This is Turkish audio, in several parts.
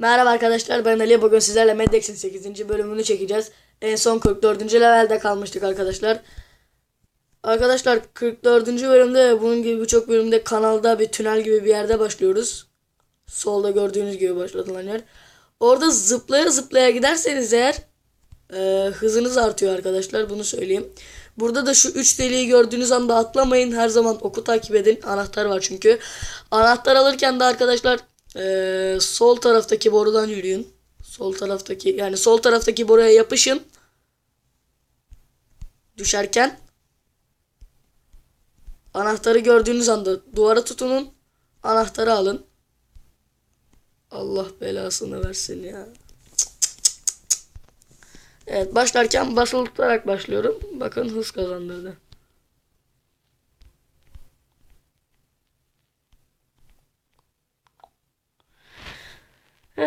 Merhaba arkadaşlar ben Ali bugün sizlerle Meddex'in 8. bölümünü çekeceğiz. En son 44. levelde kalmıştık arkadaşlar. Arkadaşlar 44. bölümde bunun gibi birçok bölümde kanalda bir tünel gibi bir yerde başlıyoruz. Solda gördüğünüz gibi başlatılan yer. Orada zıplaya zıplaya giderseniz eğer e, hızınız artıyor arkadaşlar bunu söyleyeyim. Burada da şu 3 deliği gördüğünüz anda atlamayın. Her zaman oku takip edin. Anahtar var çünkü. Anahtar alırken de arkadaşlar e, sol taraftaki borudan yürüyün. Sol taraftaki yani sol taraftaki boruya yapışın. Düşerken anahtarı gördüğünüz anda duvara tutunun. Anahtarı alın. Allah belasını versin ya. Evet başlarken basılı tutarak başlıyorum. Bakın hız kazandırdı.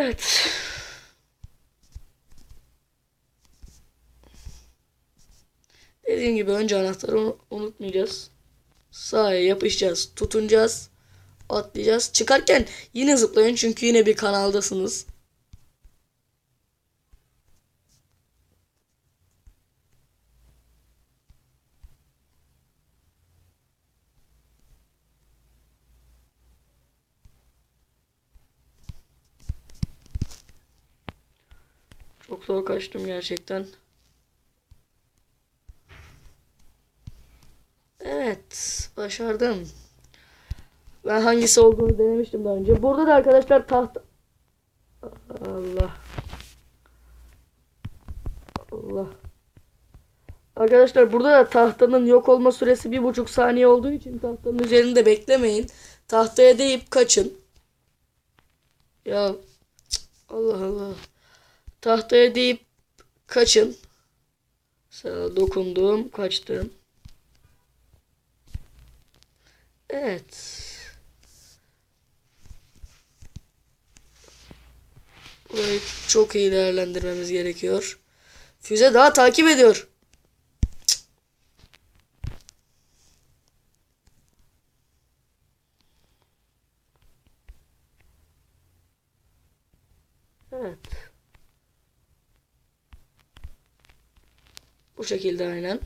Evet. Dediğim gibi önce anahtarı unu- unutmayacağız. Sağa yapışacağız, tutunacağız, atlayacağız. Çıkarken yine zıplayın çünkü yine bir kanaldasınız. Çok zor kaçtım gerçekten. Evet, başardım. Ben hangisi olduğunu denemiştim daha önce. Burada da arkadaşlar tahta... Allah. Allah. Arkadaşlar burada da tahtanın yok olma süresi bir buçuk saniye olduğu için tahtanın üzerinde beklemeyin. Tahtaya değip kaçın. Ya Allah Allah. Tahtaya değip kaçın. Mesela dokundum, kaçtım. Evet. Burayı çok iyi değerlendirmemiz gerekiyor. Füze daha takip ediyor. Evet. Bu şekilde aynen.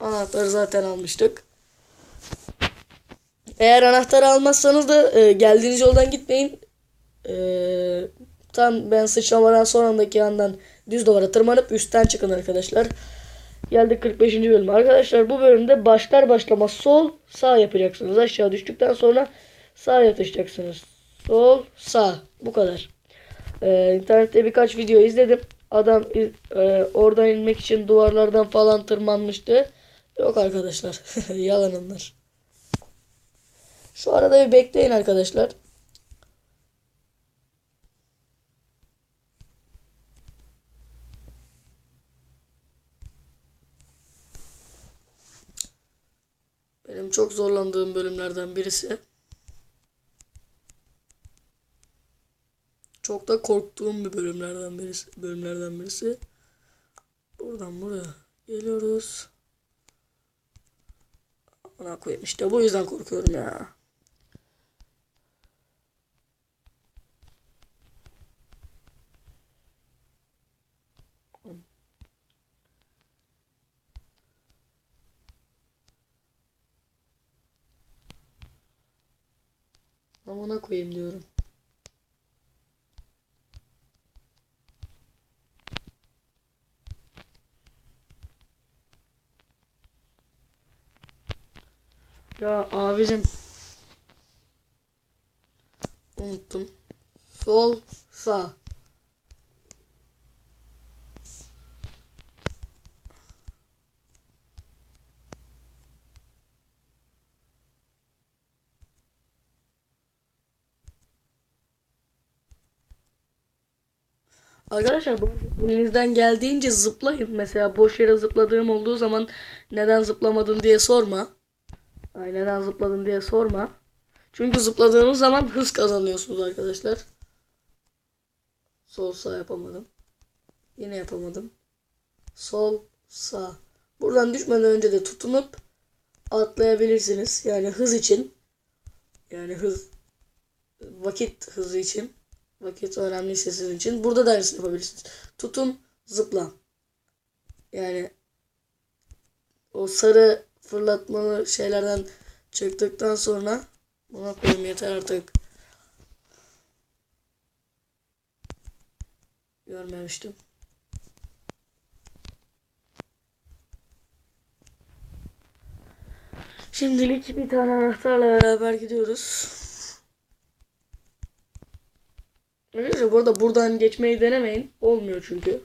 Anahtarı zaten almıştık. Eğer anahtarı almazsanız da e, geldiğiniz yoldan gitmeyin. E, tam ben sıçramadan son andaki yandan düz duvara tırmanıp üstten çıkın arkadaşlar. Geldik 45. bölüm. Arkadaşlar bu bölümde başlar başlamaz sol sağ yapacaksınız. Aşağı düştükten sonra sağ yatışacaksınız. Sol sağ. Bu kadar. Ee, internette birkaç video izledim. Adam e, oradan inmek için duvarlardan falan tırmanmıştı. Yok arkadaşlar. Yalan onlar. Şu arada bir bekleyin arkadaşlar. Benim çok zorlandığım bölümlerden birisi. Çok da korktuğum bir bölümlerden birisi. Bölümlerden birisi. Buradan buraya geliyoruz. Ona koyayım işte bu yüzden korkuyorum ya. Amına koyayım diyorum. Ya abicim. Unuttum. Sol, sağ. Arkadaşlar bu elinizden geldiğince zıplayın. Mesela boş yere zıpladığım olduğu zaman neden zıplamadın diye sorma. Ay neden zıpladın diye sorma. Çünkü zıpladığınız zaman hız kazanıyorsunuz arkadaşlar. Sol sağ yapamadım. Yine yapamadım. Sol sağ. Buradan düşmeden önce de tutunup atlayabilirsiniz. Yani hız için. Yani hız vakit hızı için. Vakit önemliyse sizin için. Burada da aynısını yapabilirsiniz. Tutun, zıpla. Yani o sarı fırlatmalı şeylerden çıktıktan sonra buna koyayım yeter artık. Görmemiştim. Şimdilik bir tane anahtarla beraber gidiyoruz. Arkadaşlar bu arada buradan geçmeyi denemeyin. Olmuyor çünkü.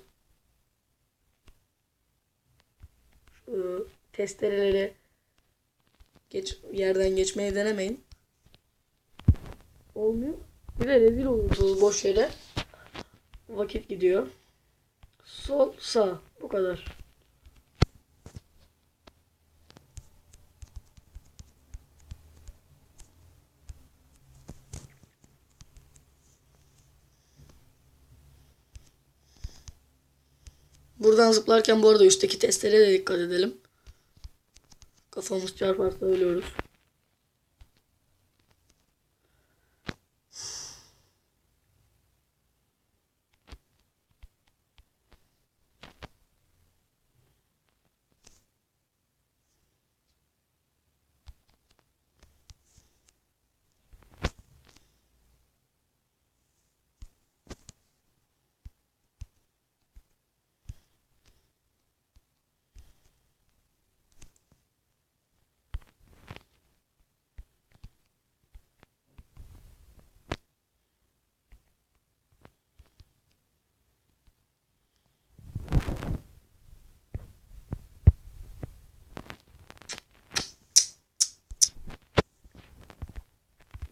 Şu testereleri geç, yerden geçmeyi denemeyin. Olmuyor. Bir de rezil olursunuz boş yere. Vakit gidiyor. Sol sağ. Bu kadar. Buradan zıplarken bu arada üstteki testlere de dikkat edelim. Kafamız çarparsa ölüyoruz.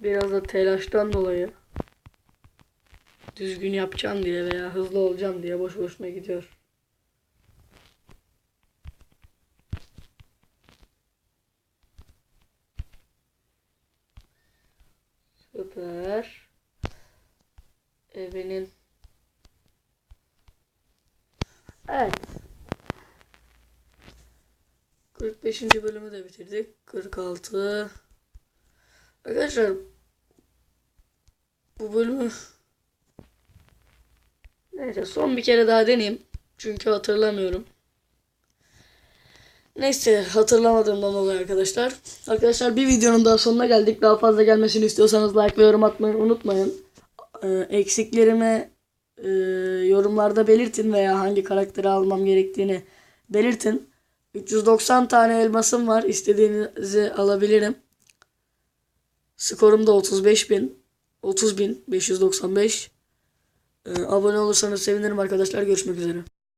Biraz da telaştan dolayı düzgün yapacağım diye veya hızlı olacağım diye boş boşuna gidiyor. Süper. Evinin Evet. 45. bölümü de bitirdik. 46 Arkadaşlar bu bölümü neyse son bir kere daha deneyeyim. Çünkü hatırlamıyorum. Neyse hatırlamadığımdan dolayı arkadaşlar. Arkadaşlar bir videonun daha sonuna geldik. Daha fazla gelmesini istiyorsanız like ve yorum atmayı unutmayın. Ee, eksiklerimi e, yorumlarda belirtin veya hangi karakteri almam gerektiğini belirtin. 390 tane elmasım var. İstediğinizi alabilirim. Skorum da 35 bin. 30 bin 595. Ee, abone olursanız sevinirim arkadaşlar. Görüşmek üzere.